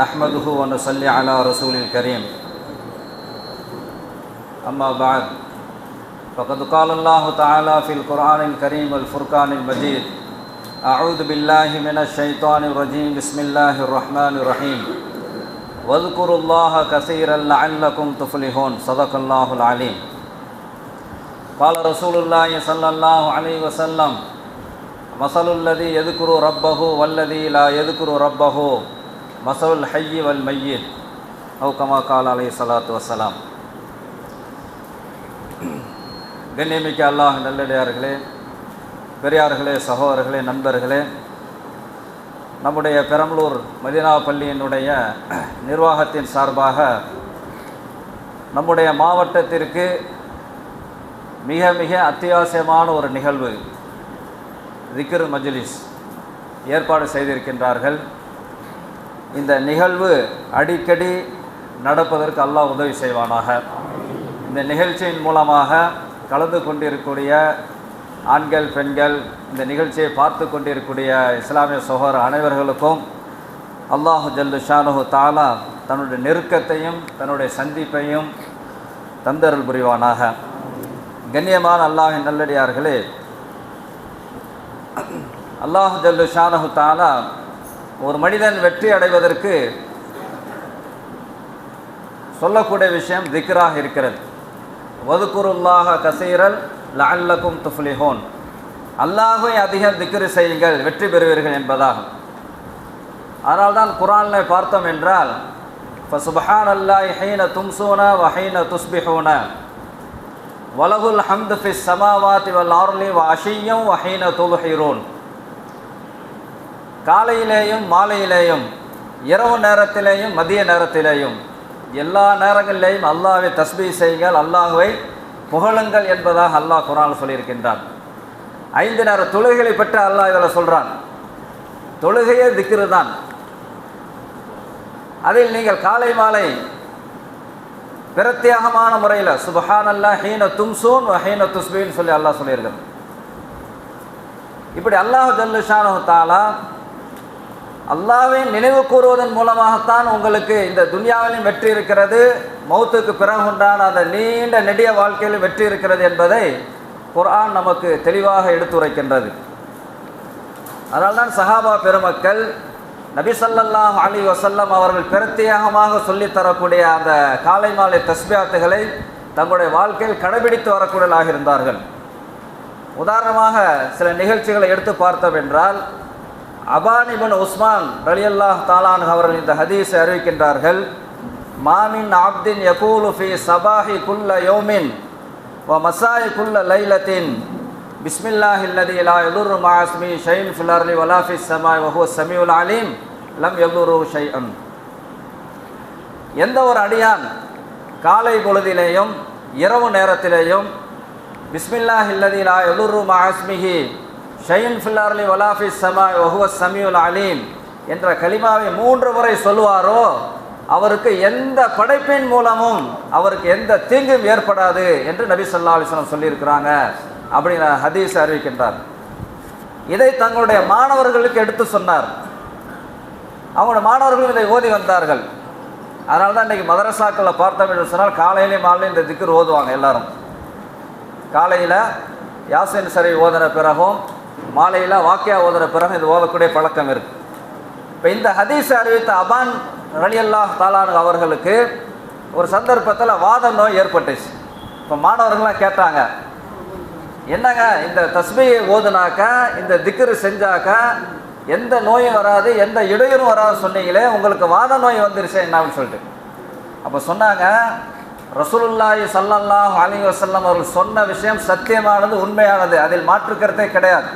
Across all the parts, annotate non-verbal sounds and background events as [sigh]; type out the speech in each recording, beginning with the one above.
نحمده ونصلي على رسول الكريم. أما بعد فقد قال الله تعالى في القرآن الكريم والفرقان المجيد أعوذ بالله من الشيطان الرجيم بسم الله الرحمن الرحيم. واذكروا الله كثيرا لعلكم تفلحون. صدق الله العليم. قال رسول الله صلى الله عليه وسلم مثل الذي يذكر ربه والذي لا يذكر ربه. மசவுல் ஹையி வல் மையீத் ஹவுகமா கால் அலை சலாத்து வசலாம் கண்ணியமிக்க அல்லாஹ் நல்லடியார்களே பெரியார்களே சகோதரர்களே நண்பர்களே நம்முடைய பெரம்பலூர் மதினா பள்ளியினுடைய நிர்வாகத்தின் சார்பாக நம்முடைய மாவட்டத்திற்கு மிக மிக அத்தியாவசியமான ஒரு நிகழ்வு திக்ரு மஜ்லிஸ் ஏற்பாடு செய்திருக்கின்றார்கள். இந்த நிகழ்வு அடிக்கடி நடப்பதற்கு அல்லாஹ் உதவி செய்வானாக. இந்த நிகழ்ச்சியின் மூலமாக கலந்து கொண்டிருக்கக்கூடிய ஆண்கள் பெண்கள் இந்த நிகழ்ச்சியை பார்த்து கொண்டிருக்கக்கூடிய இஸ்லாமிய சகோதர அனைவர்களுக்கும் அல்லாஹு ஜல்லு ஷானுஹு தாலா தன்னுடைய நெருக்கத்தையும் தன்னுடைய சந்திப்பையும் தந்தருள் புரிவானாக. கண்ணியமான அல்லாஹின் நல்லடியார்களே அல்லாஹு ஜல்லு ஷானஹு தாலா ஒரு மனிதன் வெற்றி அடைவதற்கு சொல்லக்கூடிய விஷயம் திக்ராக இருக்கிறது. வதுக்குருல்லாக கசீரல் லல்லக்கும் துஃப்லிஹோன். அல்லாஹை அதிகம் திக்ரு செய்யுங்கள் வெற்றி பெறுவீர்கள் என்பதாகும். அதனால்தான் குரானில் பார்த்தோம் என்றால் இப்போ சுபஹான் அல்லாஹ் ஹைன தும்சூன வஹைன துஸ்பிஹூன. வலகுல் ஹம்து ஃபிஸ் சமாவாத்தி வல் ஆர்லி வ அஷியம் வஹைன துல்ஹிரூன். காலையிலேயும் மாலையிலேயும் இரவு நேரத்திலேயும் மதிய நேரத்திலேயும் எல்லா நேரங்களிலேயும் அல்லாவை தஸ்பீ செய்யுங்கள் அல்லாஹுவை புகழுங்கள் என்பதாக அல்லாஹ் குரான் சொல்லியிருக்கின்றான். ஐந்து நேர தொழுகைகளை பற்றி அல்லாஹ் இதில் சொல்கிறான் தொழுகையே திக்ரு தான். அதில் நீங்கள் காலை மாலை பிரத்யேகமான முறையில் சுபஹான் அல்லா ஹீன தும்சூன் ஹீன துஸ்பின்னு சொல்லி அல்லாஹ் சொல்லியிருக்கிறான். இப்படி அல்லாஹ் ஜல்லுஷானு தாலா அல்லாவை நினைவு கூறுவதன் மூலமாகத்தான் உங்களுக்கு இந்த துன்யாவிலும் வெற்றி இருக்கிறது மௌத்துக்கு பிறகு உண்டான அந்த நீண்ட நெடிய வாழ்க்கையிலும் வெற்றி இருக்கிறது என்பதை குர்ஆன் நமக்கு தெளிவாக எடுத்துரைக்கின்றது. அதனால்தான் சஹாபா பெருமக்கள் நபிசல்லாஹ் அலி வசல்லம் அவர்கள் பிரத்யேகமாக சொல்லித்தரக்கூடிய அந்த காலை மாலை தஸ்பியாத்துகளை தங்களுடைய வாழ்க்கையில் கடைபிடித்து வரக்கூடியவர்களாக இருந்தார்கள். உதாரணமாக சில நிகழ்ச்சிகளை எடுத்து பார்த்தோம் என்றால் அபானிபன் உஸ்மான் ரலியல்லாஹ் தாலான் அவர்கள் இந்த ஹதீஸை அறிவிக்கின்றார்கள். மாமின் ஆப்தின் யகூலு ஃபி சபாஹி குல்ல யோமின் வ மசாய் குல்ல லைலத்தின். பிஸ்மில்லாஹி அல்லதி லா யதுர்ரு மாஸ்மி ஷைன் ஃபில் அர்லி வலா ஃபி ஸமாய் வஹுவ ஸமீஉல் அலீம். லம் யதுர்ரு ஷைஅன். எந்த ஒரு அடியான் காலை பொழுதிலேயும் இரவு நேரத்திலேயும் பிஸ்மில்லாஹி அல்லதி லா யதுர்ரு மாஸ்மிஹி ஷயின் ஃபில்லார்லி வலாஃபி சமாய் ஒஹுவ சமியுல் அலீம் என்ற கலிமாவை மூன்று முறை சொல்லுவாரோ அவருக்கு எந்த படைப்பின் மூலமும் அவருக்கு எந்த தீங்கும் ஏற்படாது என்று நபி சொல்லா அலிஸ்லாம் சொல்லியிருக்கிறாங்க அப்படின்னு ஹதீஸ் அறிவிக்கின்றார். இதை தங்களுடைய மாணவர்களுக்கு எடுத்து சொன்னார். அவங்களோட மாணவர்களும் இதை ஓதி வந்தார்கள். அதனால தான் இன்றைக்கி மதரசாக்களை பார்த்தோம் என்று சொன்னால் காலையிலேயும் மாலையும் இந்த திக்கர் ஓதுவாங்க எல்லாரும். காலையில் யாசின் சரி ஓதின பிறகும் மாலையில் வாக்கியா ஓதுற பிறகு இது ஓதக்கூடிய பழக்கம் இருக்கு. இப்போ இந்த ஹதீஸ் அறிவித்த அபான் ரலியல்லா தாலானு அவர்களுக்கு ஒரு சந்தர்ப்பத்தில் வாத நோய் ஏற்பட்டுச்சு. இப்போ மாணவர்கள்லாம் கேட்டாங்க என்னங்க இந்த தஸ்மியை ஓதுனாக்க இந்த திக்ரு செஞ்சாக்க எந்த நோயும் வராது எந்த இடையூறும் வராது சொன்னீங்களே உங்களுக்கு வாத நோய் வந்துருச்சு என்னான்னு சொல்லிட்டு. அப்போ சொன்னாங்க ரசூலுல்லாஹி சல்லல்லாஹ் அலி வசல்லம் அவர்கள் சொன்ன விஷயம் சத்தியமானது உண்மையானது அதில் மாற்றுக்கிறதே கிடையாது.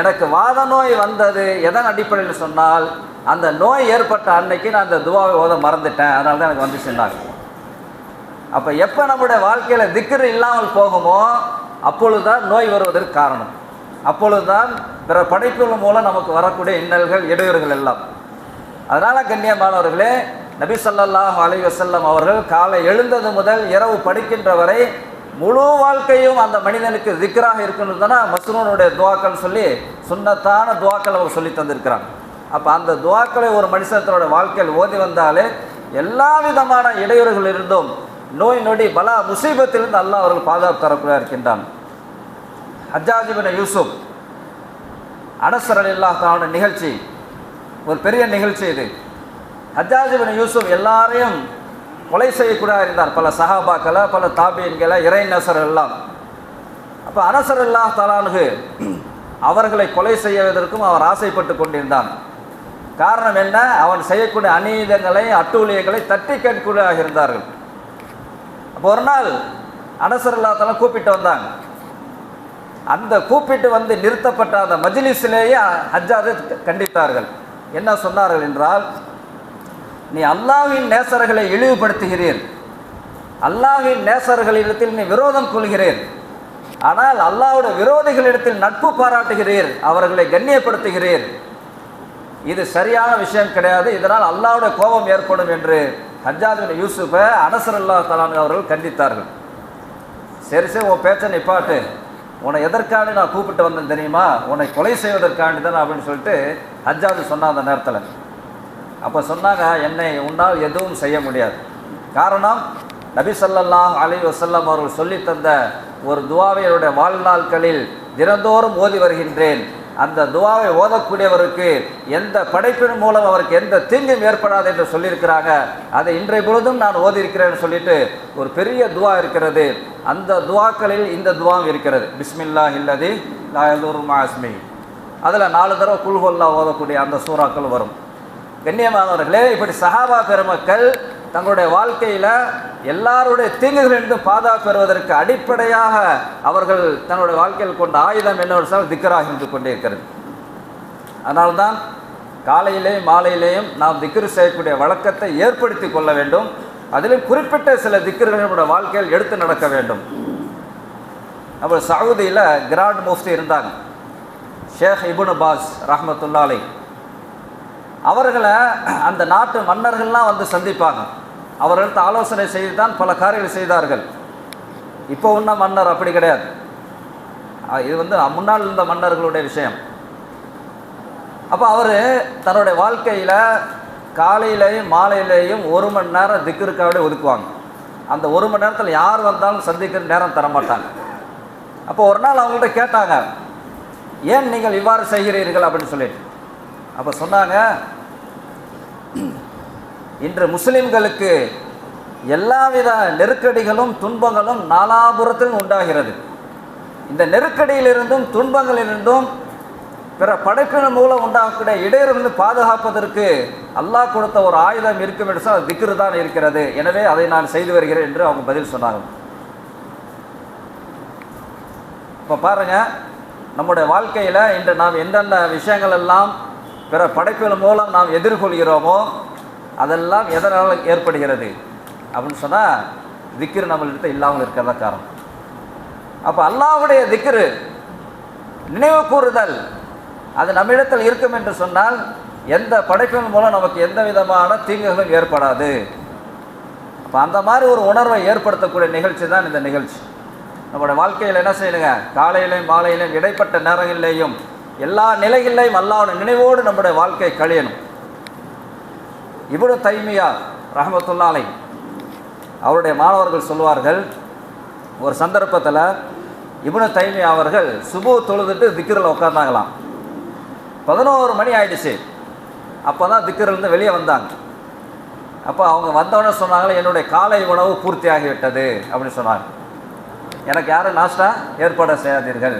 எனக்கு வாத நோய் வந்தது. எதன் அடிப்படையில் சொன்னால் அந்த நோய் ஏற்பட்ட அன்னைக்கு நான் அந்த துவாவை ஓத மறந்துட்டேன். அதனால தான் எனக்கு வந்து சொன்னாங்க அப்போ எப்போ நம்முடைய வாழ்க்கையில் திக்ரு இல்லாமல் போகுமோ அப்பொழுது தான் நோய் வருவதற்கு காரணம். அப்பொழுது தான் பிற படைப்புகள் மூலம் நமக்கு வரக்கூடிய இன்னல்கள் இடையூறுகள் எல்லாம். அதனால் கண்ணியமானவர்களே நபி ஸல்லல்லாஹு அலி வசல்லம் அவர்கள் காலை எழுந்தது முதல் இரவு படிக்கின்ற வரை முழு வாழ்க்கையும் அந்த மனிதனுக்கு திக்ராக இருக்கணும் தானே மஸ்ரூனுடைய துவாக்கள் சொல்லி சுன்னத்தான துவாக்கள் அவர் சொல்லி தந்திருக்கிறாங்க அப்போ அந்த துவாக்களை ஒரு மனுஷனத்தோட வாழ்க்கையில் ஓதி வந்தாலே எல்லா விதமான இடையூறுகள் இருந்தும் நோய் நொடி பலா முசீபத்திலிருந்து அல்லாஹ் அவர்கள் பாதுகாப்பு தரக்கூடிய இருக்கின்றான். ஹஜ்ஜாஜிபின் யூசுப் அனசரல் அலில்லாஹான நிகழ்ச்சி ஒரு பெரிய நிகழ்ச்சி இது. ஹஜ்ஜாஜிபின் யூசுப் எல்லாரையும் கொலை செய்யக்கூட இருந்தார் பல சஹாபாக்களை பல தாபியன்களை இறை நசர் எல்லாம் அப்போ அனசர் அல்லா தலானுகு அவர்களை கொலை செய்வதற்கும் அவர் ஆசைப்பட்டு கொண்டிருந்தான். காரணம் என்ன? அவன் செய்யக்கூடிய அநீதங்களை அட்டூழியங்களை தட்டி கேட்கக்கூடியதாக இருந்தார்கள். அப்போ ஒரு நாள் அனசர் அல்லா கூப்பிட்டு வந்தாங்க. அந்த கூப்பிட்டு வந்து நிறுத்தப்பட்ட அந்த மஜிலிஸிலேயே ஹஜ்ஜாதை கண்டித்தார்கள். என்ன சொன்னார்கள் என்றால் நீ அல்லாவின் நேசர்களை இழிவுபடுத்துகிறீர். அல்லாஹின் நேசர்களிடத்தில் நீ விரோதம் கொள்கிறீர். ஆனால் அல்லாவோட விரோதிகளிடத்தில் நட்பு பாராட்டுகிறீர். அவர்களை கண்ணியப்படுத்துகிறீர். இது சரியான விஷயம் கிடையாது. இதனால் அல்லாஹ்வுடைய கோபம் ஏற்படும் என்று ஹஜ்ஜாத் யூசுஃபை அனசர் அல்லா தலான் அவர்கள் கண்டித்தார்கள். சரி சரி உன் பேச்சை நிப்பாட்டு உன்னை எதற்காண்டி நான் கூப்பிட்டு வந்தேன் தெரியுமா? உன்னை கொலை செய்வதற்காண்டி தான் அப்படின்னு சொல்லிட்டு ஹஜ்ஜாது சொன்ன அந்த நேரத்தில். அப்போ சொன்னாங்க என்னை உன்னால் எதுவும் செய்ய முடியாது. காரணம் நபி சொல்லல்லாம் அலி வசல்லம் அவர்கள் சொல்லித்தந்த ஒரு துவாவை என்னுடைய வாழ்நாட்களில் தினந்தோறும் ஓதி வருகின்றேன். அந்த துவாவை ஓதக்கூடியவருக்கு எந்த படைப்பின் மூலம் அவருக்கு எந்த தீங்கும் ஏற்படாது என்று சொல்லியிருக்கிறாங்க. அதை இன்றைய பொழுதும் நான் ஓதியிருக்கிறேன்னு சொல்லிட்டு ஒரு பெரிய துவா இருக்கிறது. அந்த துவாக்களில் இந்த துவாவும் இருக்கிறது. பிஸ்மில்லா இல்லதி லாயதூர் மாஸ்மி அதில் நாலு தடவை குல்ஹொல்லா ஓதக்கூடிய அந்த சூறாக்கள் வரும். கண்ணியமானவர்களே இப்படி சஹாபா பெருமக்கள் தங்களுடைய வாழ்க்கையில் எல்லாருடைய தீங்குகளிலிருந்தும் பாதுகாப்பு பெறுவதற்கு அடிப்படையாக அவர்கள் தன்னுடைய வாழ்க்கையில் கொண்ட ஆயுதம் என்ன சொன்னால் திக்கராக இருந்து கொண்டே இருக்கிறது. அதனால்தான் காலையிலேயும் மாலையிலேயும் நாம் திக்ரு செய்யக்கூடிய வழக்கத்தை ஏற்படுத்தி கொள்ள வேண்டும். அதிலும் குறிப்பிட்ட சில திக்கர்கள் நம்முடைய வாழ்க்கையில் எடுத்து நடக்க வேண்டும். நம்ம சவுதியில் கிராண்ட் முஃப்தி இருந்தாங்க. ஷேக் இபுன் பாஸ் ரஹமத்துல்லாலை அவர்களை அந்த நாட்டு மன்னர்கள்லாம் வந்து சந்திப்பாங்க. அவர்களுக்கு ஆலோசனை செய்து தான் பல காரியங்கள் செய்தார்கள். இப்போ உள்ள மன்னர் அப்படி கிடையாது. இது வந்து முன்னால் இருந்த மன்னர்களுடைய விஷயம். அப்போ அவர் தன்னுடைய வாழ்க்கையில் காலையிலையும் மாலையிலேயும் ஒரு மணி நேரம் திக்கிருக்காவே ஒதுக்குவாங்க. அந்த ஒரு மணி நேரத்தில் யார் வந்தாலும் சந்திக்கிற நேரம் தர மாட்டாங்க அப்போ ஒரு நாள் அவங்கள்ட்ட கேட்டாங்க ஏன் நீங்கள் இவ்வாறு செய்கிறீர்கள்? அப்படின்னு சொல்லிட்டு. அப்போ சொன்னாங்க [clears throat] இன்று முஸ்லிம்களுக்கு எல்லாவித நெருக்கடிகளும் துன்பங்களும் நாலாபுரத்திலும் உண்டாகிறது. இந்த நெருக்கடியிலிருந்தும் துன்பங்களிலிருந்தும் பிற படைப்பின் மூலம் உண்டாகக்கூடிய இடையிலிருந்து பாதுகாப்பதற்கு அல்லாஹ் கொடுத்த ஒரு ஆயுதம் இருக்கும் என்று சொன்னால் திக்ரு தான் இருக்கிறது. எனவே அதை நான் செய்து வருகிறேன் என்று அவங்க பதில் சொன்னாங்க. இப்போ பாருங்க நம்முடைய வாழ்க்கையில் இன்று நாம் எந்தெந்த விஷயங்கள் எல்லாம் பிற படைப்புகள் மூலம் நாம் எதிர்கொள்கிறோமோ அதெல்லாம் எதனால் ஏற்படுகிறது? அப்படின்னு சொன்னால் திக்ரு நம்மள்கிட்ட இல்லாமல் இருக்கிறதா காரணம். அப்போ அல்லாவுடைய திக்ரு நினைவு கூறுதல் அது நம்மிடத்தில் இருக்கும் என்று சொன்னால் எந்த படைப்பின் மூலம் நமக்கு எந்த விதமான தீங்குகளும் ஏற்படாது. அப்போ அந்த மாதிரி ஒரு உணர்வை ஏற்படுத்தக்கூடிய நிகழ்ச்சி தான் இந்த நிகழ்ச்சி. நம்மளோட வாழ்க்கையில் என்ன செய்யணுங்க? காலையிலையும் மாலையிலையும் இடைப்பட்ட நேரங்களிலேயும் எல்லா நிலைகளிலையும் அல்லாஹ்வுடைய நினைவோடு நம்முடைய வாழ்க்கை கழியணும். இப்னு தைமியா ரஹமத்துல்லாலை அவருடைய மாணவர்கள் சொல்வார்கள் ஒரு சந்தர்ப்பத்தில் இப்னு தைமியா அவர்கள் சுபு தொழுதுட்டு திக்கரில் உட்கார்ந்தாங்களாம் பதினோரு மணி ஆயிடுச்சு. அப்போ தான் திக்கிரிலேருந்து வெளியே வந்தாங்க. அப்போ அவங்க வந்தவொடனே சொன்னாங்களே என்னுடைய காலை உணவு பூர்த்தி ஆகிவிட்டது அப்படின்னு சொன்னாங்க. எனக்கு யாரும் நாஸ்டா ஏற்பாடு செய்யாதீர்கள்.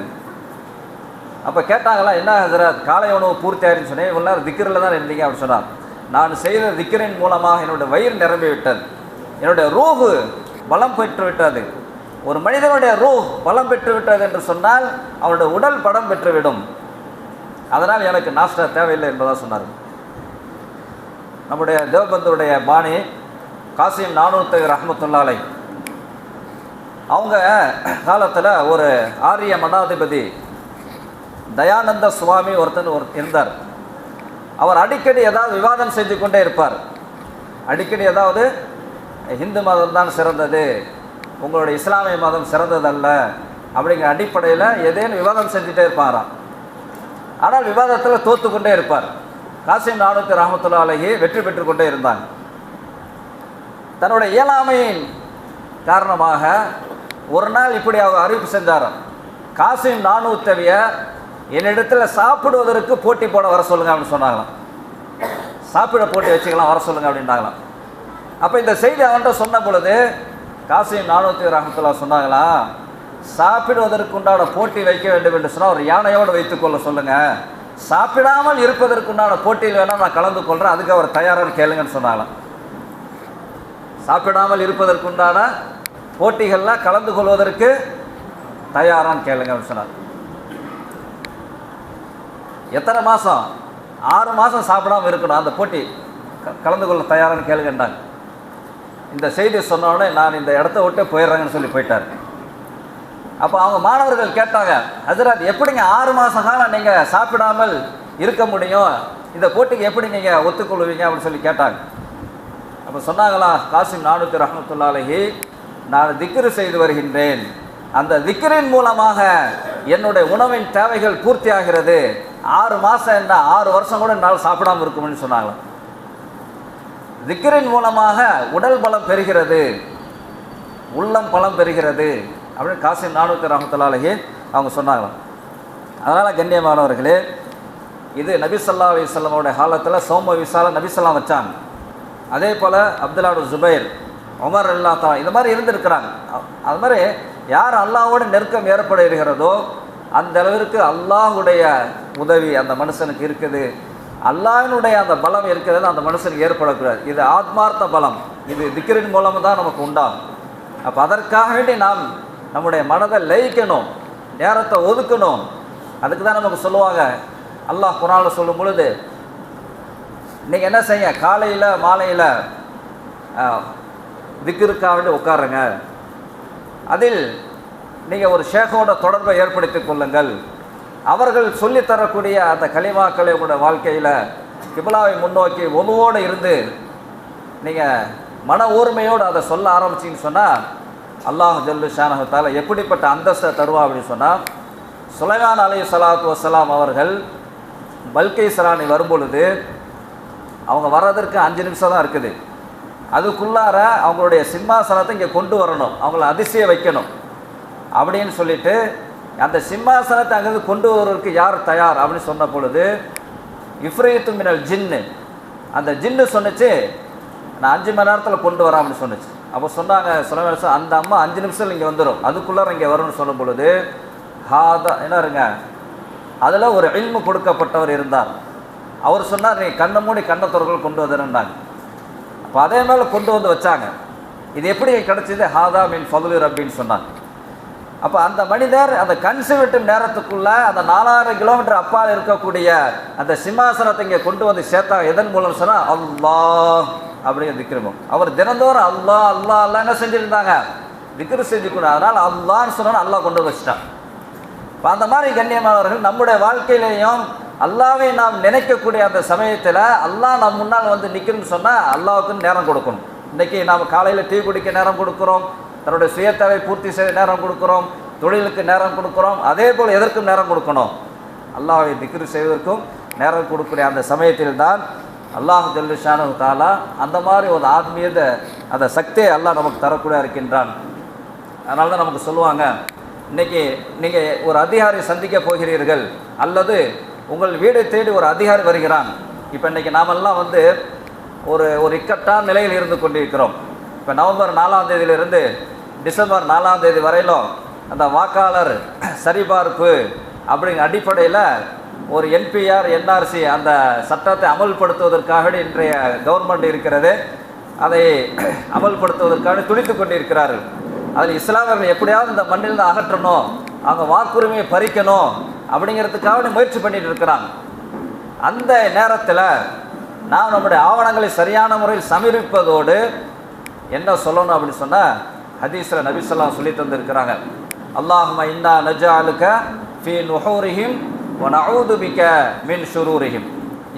அப்போ கேட்டாங்களா என்ன ஹசரத் காலை உணவு பூர்த்தி ஆயிருன்னு சொன்னேன். இவ்வளோ நேரம் திக்கரில் தான் இருந்தீங்க அப்படின்னு சொன்னார். நான் செய்த திக்கரின் மூலமாக என்னுடைய வயிறு நிரம்பி விட்டது என்னுடைய ரூஹு பலம் பெற்று விட்டது ஒரு மனிதனுடைய ரூஹ் பலம் பெற்று விட்டது என்று சொன்னால் அவனுடைய உடல் படம் பெற்றுவிடும். அதனால் எனக்கு நாஷ்டா தேவையில்லை என்பதாக சொன்னார். நம்முடைய தேவபந்தருடைய பாணி காசிம் நானூற்றி ரஹமத்துல்லாலை. அவங்க காலத்தில் ஒரு ஆரிய மடாதிபதி தயானந்த சுவாமி ஒருத்தன் ஒரு இருந்தார். அவர் அடிக்கடி ஏதாவது விவாதம் செஞ்சு கொண்டே இருப்பார். அடிக்கடி ஏதாவது இந்து மதம் தான் சிறந்தது. உங்களுடைய இஸ்லாமிய மதம் சிறந்ததல்ல. அப்படிங்கிற அடிப்படையில் எதேன்னு விவாதம் செஞ்சுட்டே இருப்பாராம். ஆனால் விவாதத்தில் தோத்து கொண்டே இருப்பார். காசிம் நானூற்றி ரஹமத்துல்லா அலஹி வெற்றி பெற்று கொண்டே இருந்தாங்க தன்னுடைய இயலாமையின் காரணமாக ஒரு நாள் இப்படி அவர் அறிவிப்பு செஞ்சாராம். காசிம் நானூத்தவிய என்னிடத்தில் சாப்பிடுவதற்கு போட்டி போட வர சொல்லுங்க அப்படின்னு சொன்னாங்களாம். சாப்பிட போட்டி வச்சுக்கலாம் வர சொல்லுங்க அப்படின்னாங்களாம் அப்போ இந்த செய்தி அவன்கிட்ட சொன்ன பொழுது காசி நானூற்றி ரஹமத்துல்லா சொன்னாங்களா சாப்பிடுவதற்கு உண்டான போட்டி வைக்க வேண்டும் என்று சொன்னால் ஒரு யானையோடு வைத்துக்கொள்ள சொல்லுங்க. சாப்பிடாமல் இருப்பதற்குண்டான போட்டியில் வேணால் நான் கலந்து கொள்கிறேன் அதுக்கு அவர் தயாராக கேளுங்கன்னு சொன்னாங்களாம். சாப்பிடாமல் இருப்பதற்குண்டான போட்டிகளில் கலந்து கொள்வதற்கு தயாரான்னு கேளுங்க அப்படின்னு சொன்னார். எத்தனை மாதம் ஆறு மாதம் சாப்பிடாம இருக்கணும். அந்த போட்டி க- கலந்து கொள்ள தயாரான்னு கேளுகின்றாங்க இந்த செய்தி சொன்னோடனே நான் இந்த இடத்த விட்டு போயிடுறேங்கன்னு சொல்லி போயிட்டார். அப்போ அவங்க மாணவர்கள் கேட்டாங்க ஹசரத் எப்படிங்க ஆறு மாதம் காலம் நீங்கள் சாப்பிடாமல் இருக்க முடியும்? இந்த போட்டிக்கு எப்படி நீங்கள் ஒத்துக்கொள்வீங்க? அப்படின்னு சொல்லி கேட்டாங்க. அப்போ சொன்னாங்களா காசிம் நானூற்றி ரஹமத்துல்லாலஹி நான் திக்ரு செய்து வருகின்றேன். அந்த திக்ரின் மூலமாக என்னுடைய உணவின் தேவைகள் பூர்த்தி ஆகிறது ஆறு மாதம் என்ன ஆறு வருஷம் கூட என்னால் சாப்பிடாம இருக்கும்னு சொன்னாங்களாம். திக்கரின் மூலமாக உடல் பலம் பெறுகிறது. உள்ளம் பலம் பெறுகிறது. அப்படின்னு காசிம் நானூற்றி ரஹமத்துல்லாலஹி அவங்க சொன்னாங்களாம். அதனால் கண்ணியமானவர்களே இது நபி ஸல்லல்லாஹு அலைஹி காலத்தில் சோம விசால நபிசல்லாம் வச்சாங்க. அதே போல் அப்துல்லாடு ஜுபைர் உமர் அல்லா தலா இந்த மாதிரி இருந்திருக்கிறாங்க. அது மாதிரி யார் அல்லாவோட நெருக்கம் ஏற்பட இருக்கிறதோ அந்த அளவிற்கு அல்லாஹுடைய உதவி அந்த மனுஷனுக்கு இருக்குது. அல்லாஹினுடைய அந்த பலம் இருக்கிறது அந்த மனுஷனுக்கு ஏற்படக்கூடாது. இது ஆத்மார்த்த பலம். இது திக்கரின் மூலமாக தான் நமக்கு உண்டாகும். அப்போ அதற்காக வேண்டி நாம் நம்முடைய மனதை லயிக்கணும். நேரத்தை ஒதுக்கணும். அதுக்கு தான் நமக்கு சொல்லுவாங்க. அல்லாஹ் குரானில் சொல்லும் பொழுது நீங்கள் என்ன செய்ய காலையில் மாலையில் திக்கிற்காக வேண்டி உட்காருங்க. அதில் நீங்கள் ஒரு ஷேகோட தொடர்பை ஏற்படுத்திக் கொள்ளுங்கள். அவர்கள் சொல்லித் தரக்கூடிய அந்த களிமாக்களை உங்களோட வாழ்க்கையில் கிபிலாவை முன்னோக்கி ஒழுவோடு இருந்து நீங்கள் மன ஊர்மையோடு அதை சொல்ல ஆரம்பிச்சிங்கன்னு சொன்னால் அல்லாஹ் ஜல்லு ஷானகத்தால் எப்படிப்பட்ட அந்தஸ்தை தருவா அப்படின்னு சொன்னால் சுலைமான் அலி சலாத்து வசலாம் அவர்கள் பல்கை சராணி வரும்பொழுது அவங்க வர்றதற்கு அஞ்சு நிமிஷம் தான் இருக்குது. அதுக்குள்ளார அவங்களுடைய சிம்மாசனத்தை இங்கே கொண்டு வரணும். அவங்கள அதிசய வைக்கணும். அப்படின்னு சொல்லிட்டு அந்த சிம்மாசனத்தை அங்கேருந்து கொண்டு வருவதற்கு யார் தயார் அப்படின்னு சொன்ன பொழுது இஃப்ரீத்து மினல் ஜின்னு. அந்த ஜின்னு சொன்னுச்சு நான் அஞ்சு மணி நேரத்தில் கொண்டு வரேன் அப்படின்னு சொன்னுச்சு. அப்போ சொன்னாங்க சொல்ல அந்த அம்மா அஞ்சு நிமிஷத்தில் இங்கே வந்துடும் அதுக்குள்ளார இங்கே வரும்னு சொல்லும் பொழுது ஹாதா என்ன இருங்க? அதில் ஒரு இல்மு கொடுக்கப்பட்டவர் இருந்தார். அவர் சொன்னார் நீ கண்ணை மூடி கண்ணை கொண்டு வந்துருந்தாங்க அப்போ அதே மேலே கொண்டு வந்து வச்சாங்க. இது எப்படி கிடச்சிது? ஹாதா மீன் ஃபதுலூர் அப்படின்னு சொன்னாங்க. அப்போ அந்த மனிதர் அந்த கன்சிவிட்டும் நேரத்துக்குள்ள அந்த நாலாயிரம் கிலோமீட்டர் அப்பால் இருக்கக்கூடிய அந்த சிம்மாசனத்தை இங்கே கொண்டு வந்து சேர்த்தா எதன் மூலம் சொன்னால் அல்லா அப்படிங்கிற திக்கிரமும் அவர் தினந்தோறும் அல்லாஹ் அல்லா அல்லாஹ் என்ன செஞ்சுருந்தாங்க? திக்ரு செஞ்சுக்கணும் அதனால் அல்லான்னு சொன்னா அல்லாஹ் கொண்டு வந்து வச்சுட்டான். இப்போ அந்த மாதிரி கண்ணியமானவர்கள் நம்முடைய வாழ்க்கையிலையும் அல்லாவை நாம் நினைக்கக்கூடிய அந்த சமயத்தில் அல்லாஹ் நம் முன்னால் வந்து நிற்கணும்னு சொன்னால் அல்லாவுக்குன்னு நேரம் கொடுக்கணும். இன்றைக்கி நாம் காலையில் டீ குடிக்க நேரம் கொடுக்குறோம். தன்னுடைய சுயத்தேவை பூர்த்தி செய்ய நேரம் கொடுக்குறோம் தொழிலுக்கு நேரம் கொடுக்குறோம் அதே போல் எதற்கும் நேரம் கொடுக்கணும்? அல்லாஹை திக்ரு செய்வதற்கும் நேரம் கொடுக்கக்கூடிய அந்த சமயத்தில் தான் அல்லாஹ் ஜல்லுஷானு தாலா அந்த மாதிரி ஒரு ஆத்மீயத அந்த சக்தியை அல்லாஹ் நமக்கு தரக்கூடிய இருக்கின்றான். அதனால தான் நமக்கு சொல்லுவாங்க இன்றைக்கி நீங்கள் ஒரு அதிகாரி சந்திக்க போகிறீர்கள் அல்லது உங்கள் வீடை தேடி ஒரு அதிகாரி வருகிறான். இப்போ இன்றைக்கி நாமெல்லாம் வந்து ஒரு ஒரு இக்கட்டான நிலையில் இருந்து கொண்டிருக்கிறோம். இப்போ நவம்பர் நாலாம் தேதியிலிருந்து டிசம்பர் நாலாம் தேதி வரையிலும் அந்த வாக்காளர் சரிபார்ப்பு அப்படிங்கிற அடிப்படையில் ஒரு என்பிஆர் என்ஆர்சி அந்த சட்டத்தை அமல்படுத்துவதற்காக இன்றைய கவர்மெண்ட் இருக்கிறது. அதை அமல்படுத்துவதற்காக துடித்து கொண்டிருக்கிறார்கள். அதில் இஸ்லாமியர்கள் எப்படியாவது இந்த மண்ணிலிருந்து அகற்றணும் அவங்க வாக்குரிமையை பறிக்கணும் அப்படிங்கிறதுக்காக முயற்சி பண்ணிட்டு இருக்கிறாங்க. அந்த நேரத்தில் நாம் நம்முடைய ஆவணங்களை சரியான முறையில் சமர்ப்பிப்பதோடு என்ன சொல்லணும் அப்படின்னு சொன்னால் ஹதீஸில் நபிசல்லாம் சொல்லி தந்திருக்கிறாங்க அல்லாஹும இன்னா நஜாலுக்க ஃபி நுஹூரிஹிம் வ நஊது பிக மின் ஷுரூரிஹிம்.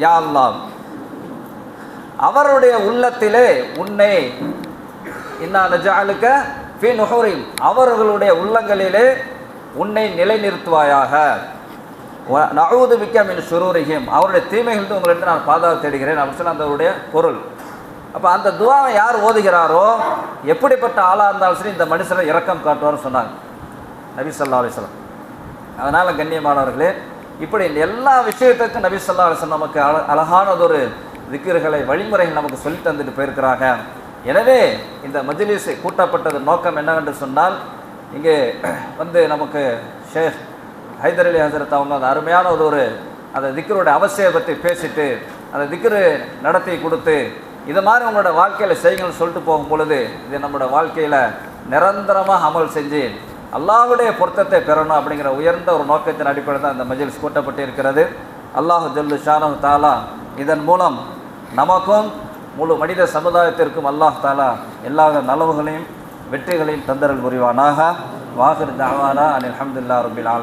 யா அல்லாஹ் அவருடைய உள்ளத்திலே உன்னை இன்னா நஜாலுக்க ஃபி நுஹூரிஹிம் அவர்களுடைய உள்ளங்களிலே உன்னை நிலைநிறுத்துவாயாக. நழுவது மிக்க மின் சுரூரிஹிம் அவருடைய தீமைகள் உங்களிடம் நான் பாதுகாப்பு தேடுகிறேன் அப்படின்னு சொல்லி அதனுடைய பொருள். அப்போ அந்த துவாவை யார் ஓதுகிறாரோ எப்படிப்பட்ட ஆளாக இருந்தாலும் சரி இந்த மனுஷனை இறக்கம் காட்டுவார்னு சொன்னாங்க. நபி சொல்லா அலிஸ்லாம் அதனால் கண்ணியமானவர்களே இப்படி எல்லா விஷயத்துக்கும் நபி சொல்லா அலிஸ்லாம் நமக்கு அழ அழகானதொரு திக்கிர்களை வழிமுறைகள் நமக்கு சொல்லி தந்துட்டு போயிருக்கிறாங்க. எனவே இந்த மஜ்லிஸ் கூட்டப்பட்டது நோக்கம் என்னவென்று சொன்னால் இங்கே வந்து நமக்கு ஷேக் ஹைதர் அலி ஹசரத் அவங்க அந்த அருமையான ஒரு ஒரு அந்த திக்கருடைய அவசியம் பற்றி பேசிட்டு அந்த திக்ரு நடத்தி கொடுத்து இது மாதிரி உங்களோட வாழ்க்கையில் செய்யுங்கள்னு சொல்லிட்டு போகும் பொழுது இது நம்மளோட வாழ்க்கையில் நிரந்தரமாக அமல் செஞ்சு அல்லாஹுடைய பொருத்தத்தை பெறணும் அப்படிங்கிற உயர்ந்த ஒரு நோக்கத்தின் அடிப்படையில் தான் இந்த மஜ்லிஸ் கூட்டப்பட்டு இருக்கிறது அல்லாஹ் ஜல்லு ஷானு தாலா இதன் மூலம் நமக்கும் முழு மனித சமுதாயத்திற்கும் அல்லாஹ் தாலா எல்லா நலவுகளையும் வெற்றிகளையும் தந்தரல் புரிவானாக. வாஹிர் தாவானா அனில் அஹமதுல்லா ரபில் ஆலம்